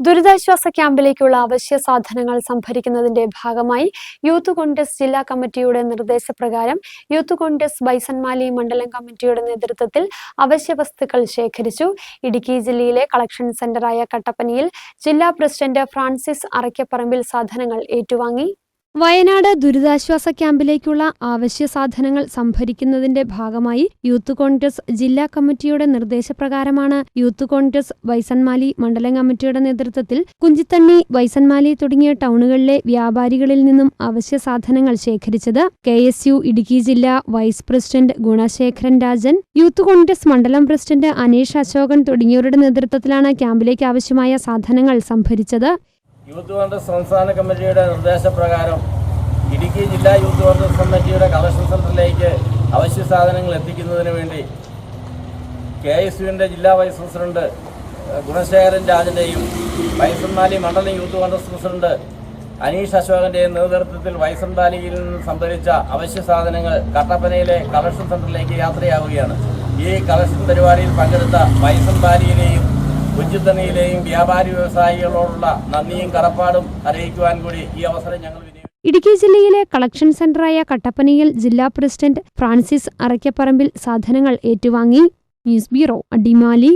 ദുരിതാശ്വാസ ക്യാമ്പിലേക്കുള്ള അവശ്യ സാധനങ്ങൾ സംഭരിക്കുന്നതിന്റെ ഭാഗമായി യൂത്ത് കോൺഗ്രസ് ജില്ലാ കമ്മിറ്റിയുടെ നിർദ്ദേശപ്രകാരം യൂത്ത് കോൺഗ്രസ് ബൈസൺമാലി മണ്ഡലം കമ്മിറ്റിയുടെ നേതൃത്വത്തിൽ അവശ്യ വസ്തുക്കൾ ശേഖരിച്ചു. ഇടുക്കി ജില്ലയിലെ കളക്ഷൻ സെന്ററായ കട്ടപ്പനയിൽ ജില്ലാ പ്രസിഡന്റ് ഫ്രാൻസിസ് അറയ്ക്കപ്പറമ്പിൽ സാധനങ്ങൾ ഏറ്റുവാങ്ങി. വയനാട് ദുരിതാശ്വാസ ക്യാമ്പിലേക്കുള്ള അവശ്യ സാധനങ്ങൾ സംഭരിക്കുന്നതിന്റെ ഭാഗമായി യൂത്ത് കോൺഗ്രസ് ജില്ലാ കമ്മിറ്റിയുടെ നിർദ്ദേശപ്രകാരമാണ് യൂത്ത് കോൺഗ്രസ് വൈസൻമാലി മണ്ഡലം കമ്മിറ്റിയുടെ നേതൃത്വത്തിൽ കുഞ്ചിത്തണ്ണി വൈസൻമാലി തുടങ്ങിയ ടൗണുകളിലെ വ്യാപാരികളിൽ നിന്നും അവശ്യ സാധനങ്ങൾ ശേഖരിച്ചത് കെ എസ് യു ഇടുക്കി ജില്ലാ vice president Gunasekharan Rajan youth Congress മണ്ഡലം പ്രസിഡന്റ് അനീഷ് അശോകൻ തുടങ്ങിയവരുടെ നേതൃത്വത്തിലാണ് ക്യാമ്പിലേക്ക് ആവശ്യമായ സാധനങ്ങൾ സംഭരിച്ചത്. യൂത്ത് കോൺഗ്രസ് സംസ്ഥാന കമ്മിറ്റിയുടെ നിർദ്ദേശപ്രകാരം ഇടുക്കി ജില്ലാ യൂത്ത് കോൺഗ്രസ് കമ്മിറ്റിയുടെ കളക്ഷൻ സെന്ററിലേക്ക് അവശ്യ സാധനങ്ങൾ എത്തിക്കുന്നതിന് വേണ്ടി കെ എസ് യുവിന്റെ ജില്ലാ വൈസ് പ്രസിഡന്റ് ഗുണശേഖരൻ രാജന്റെയും വൈസംബാലി മണ്ഡലം യൂത്ത് കോൺഗ്രസ് പ്രസിഡന്റ് അനീഷ് അശോകന്റെയും നേതൃത്വത്തിൽ വൈസംബാലിയിൽ നിന്ന് സംഭരിച്ച അവശ്യ സാധനങ്ങൾ കട്ടപ്പനയിലെ കളക്ഷൻ സെന്ററിലേക്ക് യാത്രയാവുകയാണ്. ഈ കളക്ഷൻ പരിപാടിയിൽ പങ്കെടുത്ത വൈസന്മാലിയിലെയും കുഞ്ചിത്തണിയിലെയും വ്യാപാരി വ്യവസായികളോടുള്ള നന്ദിയും കടപ്പാടും അറിയിക്കുവാൻ കൂടി ഈ അവസരം ഞങ്ങൾ ഇടുക്കി ജില്ലയിലെ കളക്ഷൻ സെന്ററായ കട്ടപ്പനയിൽ ജില്ലാ പ്രസിഡന്റ് ഫ്രാൻസിസ് അറയ്ക്കപ്പറമ്പിൽ സാധനങ്ങൾ ഏറ്റുവാങ്ങി. News bureau Adimali.